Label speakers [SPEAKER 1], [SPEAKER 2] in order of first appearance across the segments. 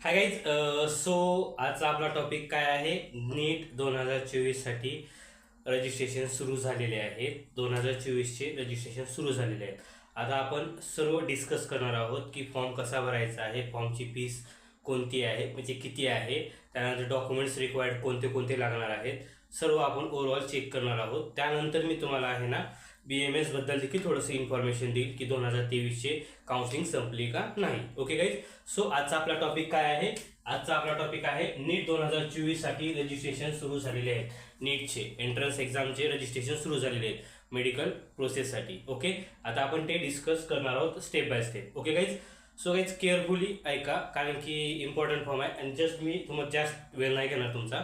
[SPEAKER 1] Hi guys so आजचा आपला topic काय आहे? नीट दोन हजार चोवीससाठी रजिस्ट्रेशन सुरू झालेले आहे. दोन हजार चोवीसचे रजिस्ट्रेशन सुरू झालेले आहे आता आपण सर्व डिस्कस करणार आहोत की फॉर्म कसा भरायचा आहे फॉर्मची फीस कोणती आहे म्हणजे किती आहे त्यानंतर डॉक्युमेंट्स रिक्वायर्ड कोणते कोणते लागणार आहेत सर्व आपण ओव्हरऑल चेक करणार आहोत. त्यानंतर मी तुम्हाला आहे ना बी एम एसबद्दल देखील थोडंसं इन्फॉर्मेशन देईल की दोन हजार तेवीसचे काउन्सिलिंग संपली का नाही. ओके गाईज सो आजचा आपला टॉपिक काय आहे? आजचा आपला टॉपिक आहे नीट दोन हजार चोवीससाठी रजिस्ट्रेशन सुरू झालेले आहेत. नीटचे एंट्रन्स एक्झामचे रजिस्ट्रेशन सुरू झालेले आहेत मेडिकल प्रोसेससाठी ओके आता आपण ते डिस्कस करणार आहोत step by step okay guys so guys carefully ऐका कारण की इम्पॉर्टंट फॉर्म आहे. आणि जस्ट मी तुम्हाला जास्त वेळ नाही घेणार तुमचा.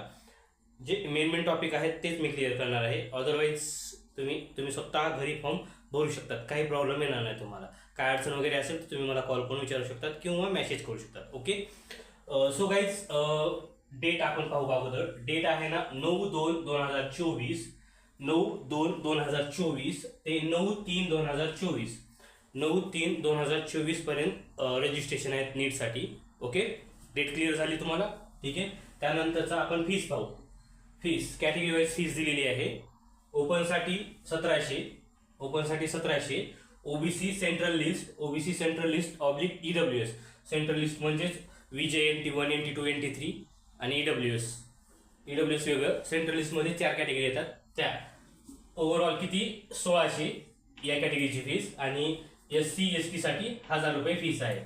[SPEAKER 1] जे मेन मेन टॉपिक आहेत तेच मी क्लिअर करणार आहे. अदरवाईज तुम्ही तुम्ही स्वतः घरी फॉर्म भरू शकतात. काही प्रॉब्लेम येणार नाही तुम्हाला. काय अडचण वगैरे असेल तर तुम्ही मला कॉल करून विचारू शकतात किंवा मेसेज करू शकतात. ओके सो गाईज डेट आपण पाहू अगोदर. डेट आहे ना नऊ दोन दोन हजार चोवीस. नऊ दोन दोन हजार चोवीस ते नऊ तीन दोन हजार चोवीस. नऊ तीन दोन हजार चोवीसपर्यंत रजिस्ट्रेशन आहेत नीटसाठी ओके डेट क्लिअर झाली तुम्हाला? ठीक आहे? त्यानंतरचा आपण फीस पाहू. फीस कॅटेगरी वाईज फीस दिलेली आहे. ओपनसाठी सतराशे ओपनसाठी सतराशे OBC central list OBC central list oblique E W S central list म्हणजेच V J N T one N T two N T three आणि E W S E W S वेगळं. Central लिस्टमध्ये चार कॅटेगरी येतात. त्या. Overall किती? सोळाशे या कॅटेगरीची फीस आणि एस सी एस टीसाठी हजार रुपये फीस आहे.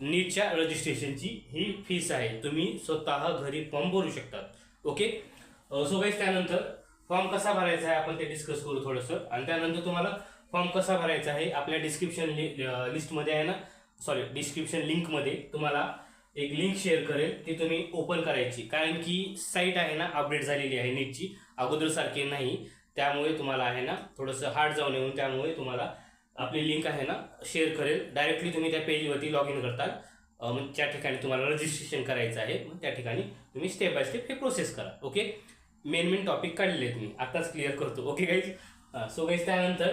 [SPEAKER 1] नीटच्या रजिस्ट्रेशनची ही फीस आहे. तुम्ही स्वतः घरी फॉर्म भरू शकतात ओके सो गाईज त्यानंतर फॉर्म कसा भरायचा आहे आपण ते डिस्कस करू थोडंसं. आणि त्यानंतर तुम्हाला फॉर्म कसा भरायचा आहे आपल्या डिस्क्रिप्शन लिस्टमध्ये आहे ना? सॉरी डिस्क्रिप्शन लिंकमध्ये तुम्हाला एक लिंक शेअर करेल. ती तुम्ही ओपन करायची. कारण की साईट आहे ना अपडेट झालेली आहे नीटची अगोदर सारखी नाही. त्यामुळे तुम्हाला आहे ना थोडंसं हार्ड जाऊन येऊन त्यामुळे तुम्हाला आपली लिंक आहे ना शेअर करेल. डायरेक्टली तुम्ही त्या पेजवरती लॉग इन करताल. मग त्या ठिकाणी तुम्हाला रजिस्ट्रेशन करायचं आहे. मग त्या ठिकाणी तुम्ही स्टेप बाय स्टेप हे प्रोसेस करा. ओके मेन मेन टॉपिक काढलेले मी. आताच क्लिअर करतो. ओके गाईज सो गाईज त्यानंतर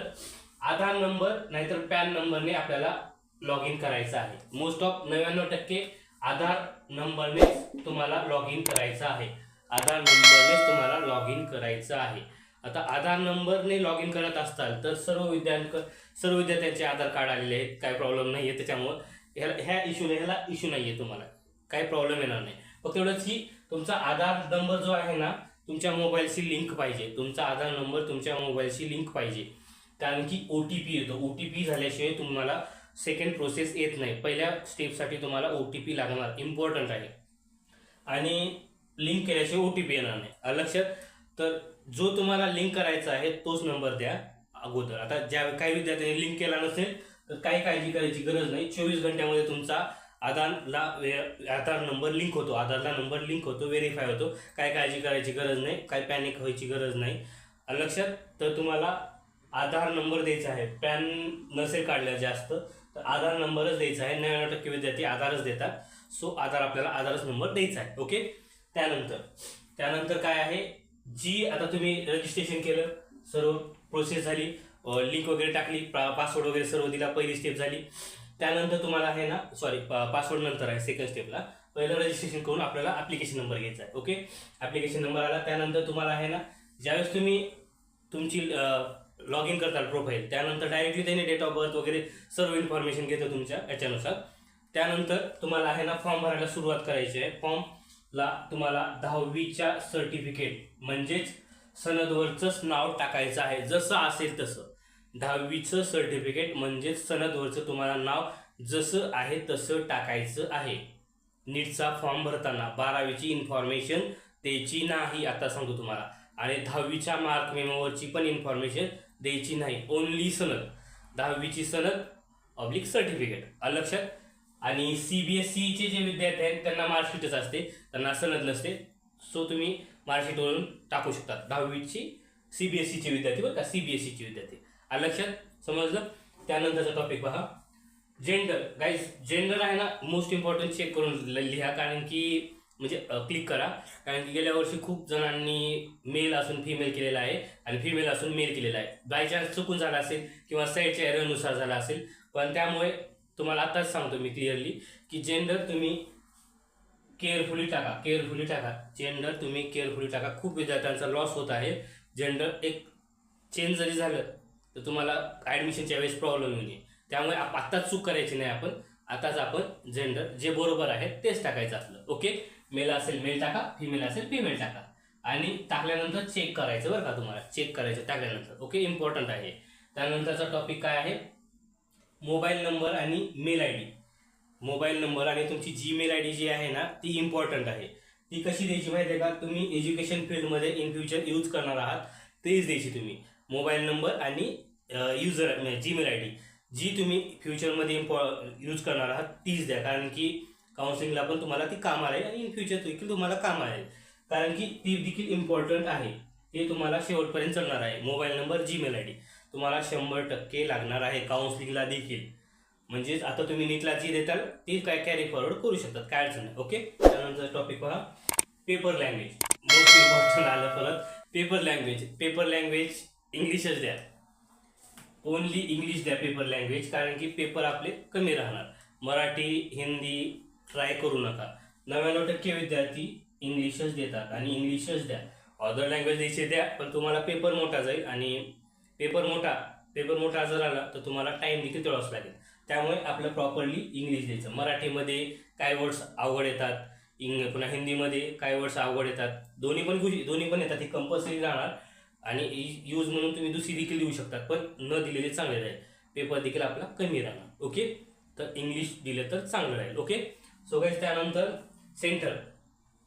[SPEAKER 1] आधार नंबर नाहीतर पॅन नंबरने आपल्याला लॉग इन करायचं आहे. मोस्ट ऑफ नव्याण्णव टक्के आधार नंबरने तुम्हाला लॉग इन करायचं आहे. आधार नंबरनेच तुम्हाला लॉग इन करायचं आहे. आता आधार नंबरने लॉग इन करत असताल तर सर्व विद्यार्थी सर्व विद्यार्थ्यांचे आधार कार्ड आलेले आहेत. काय प्रॉब्लेम नाही आहे त्याच्यामुळं. ह्याला ह्या इश्यूने ह्याला इश्यू नाही आहे तुम्हाला. काही प्रॉब्लेम येणार नाही. फक्त एवढंच की तुमचा आधार नंबर जो आहे ना तुमच्या मोबाईलशी लिंक पाहिजे. तुमचा आधार नंबर तुमच्या मोबाईलशी लिंक पाहिजे. कारण की ओ टी पी येतो. ओ टी पी झाल्याशिवाय तुम्हाला सेकंड प्रोसेस येत नाही. पहिल्या स्टेपसाठी तुम्हाला ओ टी पी लागणार. इम्पॉर्टंट आहे. आणि लिंक केल्याशिवाय ओ टी पी येणार नाही. लक्षात? तर जो तुम्हाला लिंक करायचा आहे तोच नंबर द्या अगोदर. आता ज्या काही विद्यार्थ्यांनी लिंक केला नसेल तर काही काळजी करायची गरज नाही. चोवीस घंट्यामध्ये तुमचा आधारला वे- आधार नंबर लिंक होतो. आधारला नंबर लिंक होतो व्हेरीफाय होतो. काय काळजी करायची गरज नाही काय पॅनिक व्हायची गरज नाही. लक्षात तर तुम्हाला आधार नंबर द्यायचा आहे. पॅन नसेल काढल्या जास्त तर आधार नंबरच द्यायचा आहे. नव्याण्णव टक्के विद्यार्थी आधारच देतात. सो आधार आपल्याला आधारच नंबर द्यायचा आहे. ओके त्यानंतर त्यानंतर काय आहे? जी आता तुम्ही रजिस्ट्रेशन केलं सर्व प्रोसेस झाली. लिंक वगैरे टाकली पासवर्ड वगैरे सर्व दिला पहिली स्टेप झाली. त्यानंतर तुम्हाला आहे ना सॉरी पासवर्ड नंतर आहे सेकंड स्टेपला पहिलं रजिस्ट्रेशन करून आपल्याला ॲप्लिकेशन नंबर घ्यायचा आहे ओके ॲप्लिकेशन नंबर आला त्यानंतर तुम्हाला आहे ना ज्यावेळेस तुम्ही तुमची लॉग इन करताल प्रोफाईल त्यानंतर डायरेक्टली त्याने डेट ऑफ बर्थ वगैरे सर्व इन्फॉर्मेशन घेतं तुमच्या याच्यानुसार. त्यानंतर तुम्हाला आहे ना फॉर्म भरायला सुरुवात करायची आहे. फॉर्मला तुम्हाला दहावीच्या सर्टिफिकेट म्हणजेच सनदवरचंच नाव टाकायचं आहे जसं असेल तसं. दहावीचं सर्टिफिकेट म्हणजेच सनदवरचं तुम्हाला नाव जसं आहे तसं टाकायचं आहे. नीटचा फॉर्म भरताना बारावीची इन्फॉर्मेशन द्यायची नाही आता सांगतो तुम्हाला. आणि दहावीच्या मार्क मेमोवरची पण इन्फॉर्मेशन द्यायची नाही ओनली सनद. दहावीची सनद ऑब्लिक सर्टिफिकेट लक्षात? आणि सी बी एस सीचे जे विद्यार्थी आहेत त्यांना मार्कशीटच असते त्यांना सनद नसते. सो तुम्ही मार्कशीटवरून टाकू शकता. दहावीची सी बी एस सीचे विद्यार्थी बरं का? सी बी एस सीचे विद्यार्थी. आलं लक्षात समजलं? त्यानंतरचा टॉपिक पहा. जेंडर गाईज जेंडर आहे ना मोस्ट इम्पॉर्टंट चेक करून लिहा. कारण की म्हणजे क्लिक करा. कारण की गेल्या वर्षी खूप जणांनी मेल असून फिमेल केलेला आहे आणि फिमेल असून मेल केलेला आहे. बाय चान्स चुकून झाला असेल किंवा साईडच्या एरियानुसार झाला असेल. पण त्यामुळे तुम्हाला आताच सांगतो मी क्लिअरली की जेंडर तुम्ही केअरफुली टाका. केअरफुली टाका. जेंडर तुम्ही केअरफुली टाका. खूप विद्यार्थ्यांचा लॉस होत आहे. जेंडर एक चेंज जरी झालं तर तुम्हाला ॲडमिशनच्या वेळेस प्रॉब्लेम येऊ नये त्यामुळे आप- आत्ताच चूक करायची नाही आपण. आताच आपण जेंडर जे बरोबर आहे तेच टाकायचं आपलं. ओके मेल असेल मेल टाका फिमेल असेल फिमेल टाका. आणि टाकल्यानंतर चेक करायचं बरं का तुम्हाला. चेक करायचं टाकल्यानंतर. ओके इम्पॉर्टंट आहे. त्यानंतरचा टॉपिक काय आहे? मोबाईल नंबर आणि mail I D mobile number आणि तुमची जीमेल आय डी जी आहे ना ती इम्पॉर्टंट आहे. ती कशी द्यायची माहिती आहे का? तुम्ही एज्युकेशन फील्डमध्ये इन फ्युचर यूज करणार आहात तेच द्यायची तुम्ही. मोबाईल नंबर आणि युजर जीमेल आय डी जी तुम्ही फ्युचरमध्ये इम्पॉ यूज करणार आहात तीच द्या. कारण की काउन्सिलिंगला पण तुम्हाला ती कामाला येईल आणि इन फ्युचर देखील तुम्हाला काम आहे कारण की ती देखील इम्पॉर्टंट आहे. ते तुम्हाला शेवटपर्यंत चालणार आहे. Mobile number Gmail I D तुम्हाला शंभर टक्के लागणार आहे काउन्सिलिंगला देखील. म्हणजेच आता तुम्ही नीटला जी देताल ती काय कॅरी फॉरवर्ड करू शकतात. काय अडचण नाही. ओके त्यानंतर टॉपिक पहा. पेपर लँग्वेज मोस्ट इम्पॉर्टंट आलं परत. पेपर लँग्वेज पेपर लँग्वेज इंग्लिशच द्या. ओनली इंग्लिश द्या पेपर लँग्वेज कारण की पेपर आपले कमी राहणार. मराठी हिंदी ट्राय करू नका. नव्याण्णव टक्के विद्यार्थी इंग्लिशच देतात आणि इंग्लिशच द्या. अदर लँग्वेज द्यायचे द्या पण तुम्हाला पेपर मोठा जाईल आणि पेपर मोठा पेपर मोठा जर आला तर तुम्हाला टाईम देखील तेवढाच लागेल. त्यामुळे आपलं प्रॉपरली इंग्लिश द्यायचं. मराठीमध्ये काय वर्ड्स अवघड येतात? इंग पुन्हा हिंदीमध्ये काय वर्ड्स अवघड येतात? दोन्ही पण गुजी दोन्ही पण येतात. ही कंपल्सरी राहणार. आणि यूज म्हणून तुम्ही दुसरी देखील देऊ शकतात पण न दिलेले चांगले राहील. पेपर देखील आपला कमी राहणार ओके तर इंग्लिश दिले तर चांगलं राहील ओके सो गाईज त्यानंतर सेंटर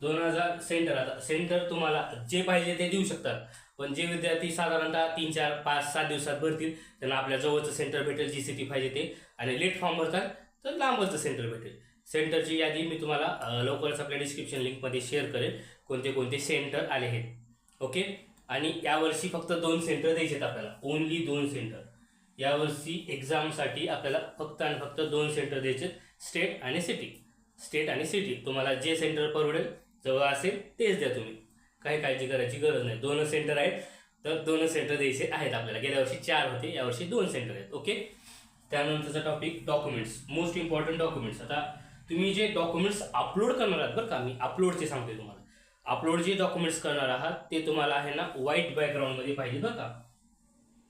[SPEAKER 1] दोन हजार सेंटर आता सेंटर तुम्हाला जे पाहिजे ते देऊ शकतात. पण जे विद्यार्थी साधारणतः तीन चार पाच सात दिवसात भरतील त्यांना आपल्या जवळचं सेंटर भेटेल जी सी टी पाहिजे ते. आणि लेट फॉर्म भरतात तर लांबचं सेंटर भेटेल. सेंटरची यादी मी तुम्हाला लवकरच आपल्या डिस्क्रिप्शन लिंकमध्ये शेअर करेल कोणते कोणते सेंटर आले आहेत ओके आणि यावर्षी फक्त दोन सेंटर द्यायचे आहेत आपल्याला. ओनली दोन सेंटर यावर्षी एक्झामसाठी आपल्याला फक्त आणि फक्त दोन सेंटर द्यायचे स्टेट आणि सिटी स्टेट आणि सिटी तुम्हाला जे सेंटर परवडेल जवळ असेल तेच द्या तुम्ही. काही काळजी करायची गरज नाही. दोन सेंटर आहेत तर दोन सेंटर द्यायचे आहेत आपल्याला. गेल्या वर्षी चार होते यावर्षी दोन सेंटर आहेत. ओके त्यानंतरचा topic documents most important documents आता तुम्ही जे डॉक्युमेंट्स अपलोड करणार आहात बरं का मी अपलोडचे सांगते तुम्हाला. अपलोड जे डॉक्युमेंट्स करणार आहात ते तुम्हाला आहे ना व्हाईट बॅकग्राऊंडमध्ये पाहिजे बरं का?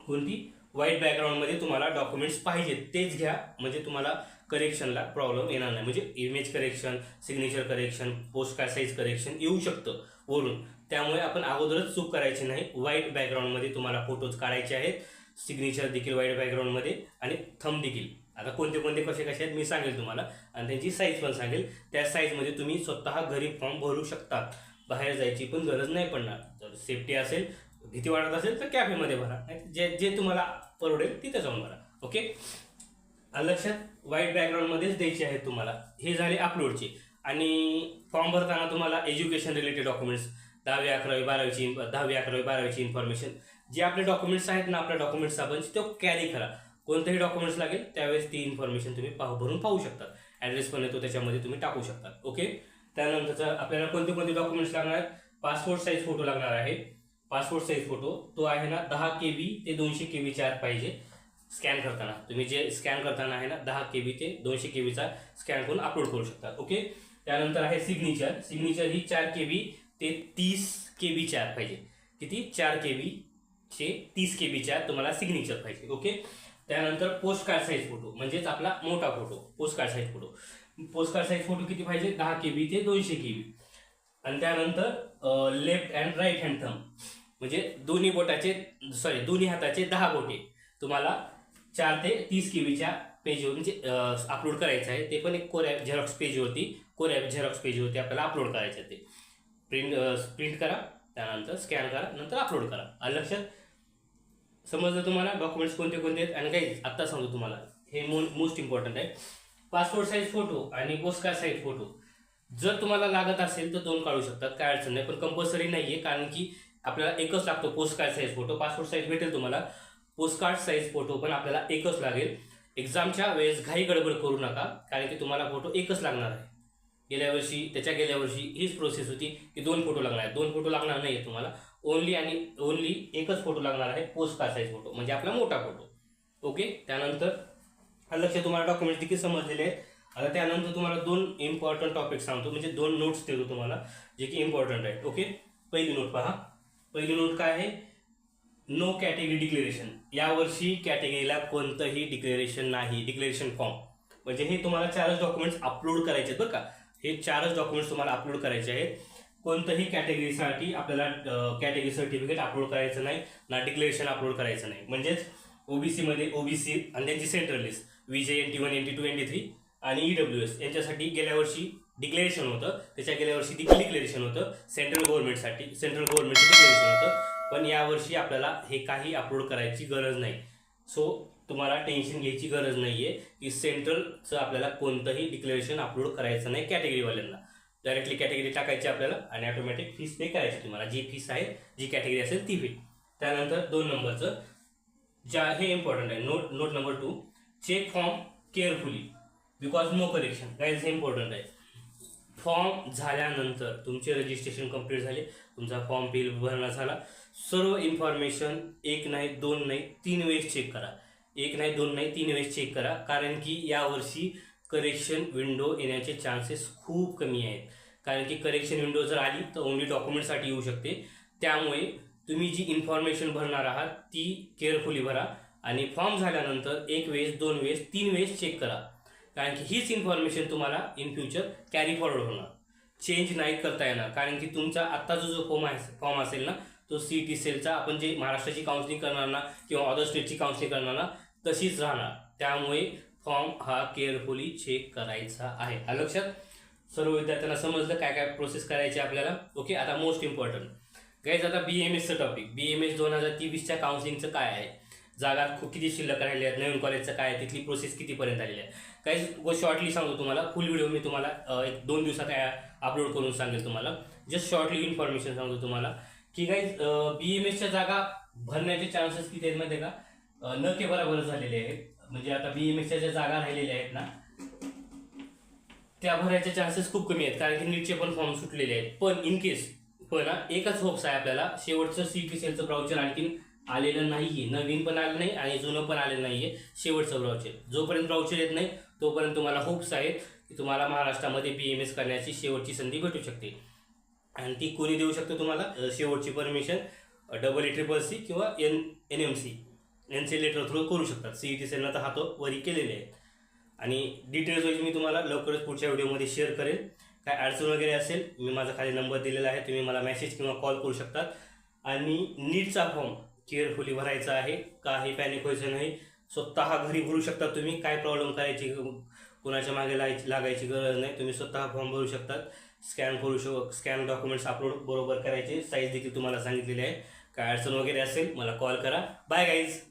[SPEAKER 1] कोणती? व्हाईट बॅकग्राऊंडमध्ये तुम्हाला डॉक्युमेंट्स पाहिजेत. तेच घ्या. म्हणजे तुम्हाला करेक्शनला प्रॉब्लेम येणार नाही. म्हणजे image correction signature correction post card size correction येऊ शकतं वरून. त्यामुळे आपण अगोदरच चूक करायची नाही. व्हाईट बॅकग्राऊंडमध्ये तुम्हाला फोटोज काढायचे आहेत. सिग्नेचर देखील व्हाईट बॅकग्राऊंडमध्ये आणि थंब देखील. आता कोणते कोणते कसे कसे आहेत मी सांगेल तुम्हाला. आणि त्यांची साईज पण सांगेल. त्या साईजमध्ये तुम्ही स्वतः घरी फॉर्म भरू शकता. बाहेर जायची पण गरज नाही पडणार. जर सेफ्टी असेल भीती वाटत असेल तर कॅफेमध्ये भरा. नाही जे जे तुम्हाला परवडेल तिथे जाऊन भरा. ओके लक्षात व्हाईट बॅकग्राऊंडमध्येच द्यायचे आहेत तुम्हाला. हे झाले अपलोडचे आणि फॉर्म भरताना तुम्हाला एज्युकेशन रिलेटेड डॉक्युमेंट्स दहावी अकरावी बारावीची दहावी अकरावी बारावीची इन्फॉर्मेशन जे आपले डॉक्युमेंट्स आहेत ना आपल्या डॉक्युमेंट्स आपण तो कॅरी करा. कोणतेही डॉक्युमेंट्स लागेल त्यावेळेस ती इन्फॉर्मेशन तुम्ही पाहू भरून पाहू शकता. ॲड्रेस पण येतो त्याच्यामध्ये तुम्ही टाकू शकता. ओके त्यानंतरचं आपल्याला कोणते कोणते डॉक्युमेंट्स लागणार आहेत? पासपोर्ट साईज फोटो लागणार आहे. पासपोर्ट साईज फोटो तो आहे ना दहा के बी ते दोनशे के बीच्या आत पाहिजे स्कॅन करताना. तुम्ही जे स्कॅन करताना आहे ना दहा के बी ते दोनशे के बीचा स्कॅन करून अपलोड करू शकता. ओके त्यानंतर आहे सिग्नेचर सिग्नेचर ही चार के बी ते तीस के बीच्या आत पाहिजे. किती? चार के चे तीस के बीच्या आत तुम्हाला सिग्नेचर पाहिजे. ओके त्यानंतर पोस्ट कार्ड साईज फोटो म्हणजेच आपला मोठा photo post card size photo postcard size photo किती पाहिजे? दहा के बी ते दोनशे के बी आणि त्यानंतर left and right hand thumb म्हणजे दोन्ही बोटाचे सॉरी दोन्ही हाताचे दहा बोटे. तुम्हाला चार ते तीस के बीच्या पेजवर म्हणजे अपलोड करायचं आहे. ते पण एक कोऱ्या झेरॉक्स पेजवरती कोऱ्या झेरॉक्स पेजवरती आपल्याला अपलोड करायचं आहे ते प्रिंट प्रिंट करा त्यानंतर स्कॅन करा नंतर अपलोड करा. आणि लक्षात समजलं तुम्हाला? डॉक्युमेंट्स कोणते कोणते आहेत? आणि काही आत्ता सांगतो तुम्हाला. हे मो मोस्ट इम्पॉर्टंट आहे. पासपोर्ट साईज फोटो आणि पोस्टकार्ड साईज फोटो जर तुम्हाला लागत असेल तर दोन काढू शकतात काय अडचण नाही. पण कंपल्सरी नाही आहे कारण की आपल्याला एकच लागतो postcard size photo passport size भेटेल तुम्हाला. पोस्टकार्ड साईज फोटो पण आपल्याला एकच लागेल. एक्झामच्या वेळेस घाई गडबड करू नका कारण की तुम्हाला फोटो एकच लागणार आहे. गेल्या वर्षी त्याच्या गेल्या वर्षी हीच प्रोसेस होती की दोन फोटो लागणार. आहेत दोन फोटो लागणार नाही आहे तुम्हाला. ओनली आणि ओनली एकच फोटो लागणार आहे पोस्टकार्ड साईज फोटो म्हणजे आपला मोठा फोटो ओके त्यानंतर लक्ष तुम्हाला डॉक्युमेंट देखील समजलेले आहेत. आता त्यानंतर तुम्हाला दोन इम्पॉर्टंट टॉपिक सांगतो. म्हणजे दोन नोट्स देतो तुम्हाला जे की इम्पॉर्टंट आहेत. ओके पहिली नोट पहा. पहिली नोट काय आहे? नो कॅटेगरी डिक्लेरेशन यावर्षी कॅटेगरीला कोणतंही डिक्लेरेशन नाही. डिक्लेरेशन फॉर्म म्हणजे हे तुम्हाला चारच डॉक्युमेंट्स अपलोड करायचे आहेत बरं का? हे चारच डॉक्युमेंट्स तुम्हाला अपलोड करायचे आहेत. कोणतंही कॅटेगरीसाठी आपल्याला कॅटेगरी सर्टिफिकेट अपलोड करायचं नाही. ना डिक्लेरेशन अपलोड करायचं नाही. म्हणजेच ओबीसीमध्ये ओबीसी आणि त्यांची central list V J N T one N T two N T three आणि ईडब्ल्यू एस यांच्यासाठी गेल्या वर्षी डिक्लेरेशन होतं. त्याच्या गेल्या वर्षी देखील डिक्लेरेशन होतं. सेंट्रल गव्हर्नमेंटसाठी सेंट्रल गव्हर्नमेंटचं डिक्लेरेशन होतं. पण यावर्षी आपल्याला हे काही अपलोड करायची गरज नाही. सो तुम्हाला टेन्शन घ्यायची गरज नाही आहे की सेंट्रलचं आपल्याला कोणतंही डिक्लेरेशन अपलोड करायचं नाही कॅटेगरीवाल्यांना डायरेक्टली कॅटेगरी टाकायची आपल्याला आणि ऑटोमॅटिक फीस पे करायची तुम्हाला. जी फीस आहे जी कॅटेगरी असेल ती फी त्यानंतर दोन नंबरचं ज्या हे इम्पॉर्टंट आहे. Note note number two check form carefully because no correction काय हे इम्पॉर्टंट आहे. फॉर्म झाल्यानंतर तुमचे रजिस्ट्रेशन कंप्लीट झाले. तुमचा फॉर्म बिल भरणा झाला सर्व इन्फॉर्मेशन एक नाही दोन नाही तीन वेळेस चेक करा. एक नाही दोन नाही तीन वेळेस चेक करा. कारण की यावर्षी करेक्शन विंडो येण्याचे चान्सेस खूप कमी आहेत. कारण की करेक्शन विंडो जर आली तर ओन्ली डॉक्युमेंटसाठी येऊ शकते. त्यामुळे तुम्ही जी इन्फॉर्मेशन भरणार आहात ती केअरफुली भरा. आणि फॉर्म झाल्यानंतर एक वेळेस दोन वेळेस तीन वेळेस चेक करा. कारण की हीच इन्फॉर्मेशन तुम्हाला इन फ्युचर कॅरी फॉरवर्ड होणार. चेंज नाही करता येणार. कारण की तुमचा आत्ता जो फॉर्म आहे फॉर्म असेल ना तो सी टी सेलचा आपण जे महाराष्ट्राची काउन्सिलिंग करणार ना किंवा अदर स्टेटची काउन्सिलिंग करणार ना तशीच राहणार. त्यामुळे फॉर्म हा केअरफुली चेक करायचा आहे. हा लक्षात? सर्व विद्यार्थ्यांना समजलं काय काय प्रोसेस करायची आहे आपल्याला? ओके आता मोस्ट इम्पॉर्टंट गाईज आता बी एम एसचं टॉपिक बी एम एस दोन हजार तेवीसच्या काउन्सिलिंगचं काय आहे? जागा खूप किती शिल्लक राहिली आहेत नवीन कॉलेजचं काय आहे तिथली प्रोसेस कितीपर्यंत आलेली आहे. काही गोष्ट शॉर्टली सांगतो तुम्हाला फुल व्हिडिओ मी तुम्हाला एक दोन दिवसात अपलोड करून सांगेल तुम्हाला. जस्ट शॉर्टली इन्फॉर्मेशन सांगतो तुम्हाला की काही बी एम एसच्या जागा भरण्याचे चान्सेस किती आहेत माहिती का? न के बराबर झालेले आहेत. म्हणजे आता बी एम एसच्या ज्या जागा राहिलेल्या आहेत ना त्या भरायचे चान्सेस खूप कमी आहेत कारण की नीटचे पण फॉर्म सुटलेले आहेत. पण इन केस पण एकच होप्स आहे आपल्याला शेवटचं सी टी सेलचं प्राउचर आणखीन आलेलं नाहीये. नवीन पण आलं नाही आणि जुनं पण आलेलं नाहीये. शेवटचं ब्राउचर जोपर्यंत ब्राउचर येत नाही तोपर्यंत तुम्हाला होप्स आहेत की तुम्हाला महाराष्ट्रामध्ये बी एम एस करण्याची शेवटची संधी भेटू शकते. आणि ती कोणी देऊ शकतो तुम्हाला? शेवटची permission double A triple C किंवा N N M C N C letter through करू शकतात. सी ई टी सेलनं तर हातो वरी केलेले आहेत. आणि डिटेल्स वाईज मी तुम्हाला लवकरच पुढच्या व्हिडिओमध्ये शेअर करेन काय अडचण वगैरे असेल मी माझा खाली नंबर दिलेला आहे तुम्ही मला मेसेज किंवा कॉल करू शकतात. आणि नीटचा फॉर्म केअरफुली भरायचं आहे. काही पॅनिक व्हायचं नाही. स्वतः घरी भरू शकता तुम्ही. काय प्रॉब्लेम करायची कोणाच्या मागे लागायची लागायची गरज नाही. तुम्ही स्वतः फॉर्म भरू शकतात. स्कॅन करू शक स्कॅन डॉक्युमेंट्स अपलोड बरोबर करायचे. साईज देखील तुम्हाला सांगितलेली आहे. काय अडचण वगैरे असेल मला कॉल करा. Bye guys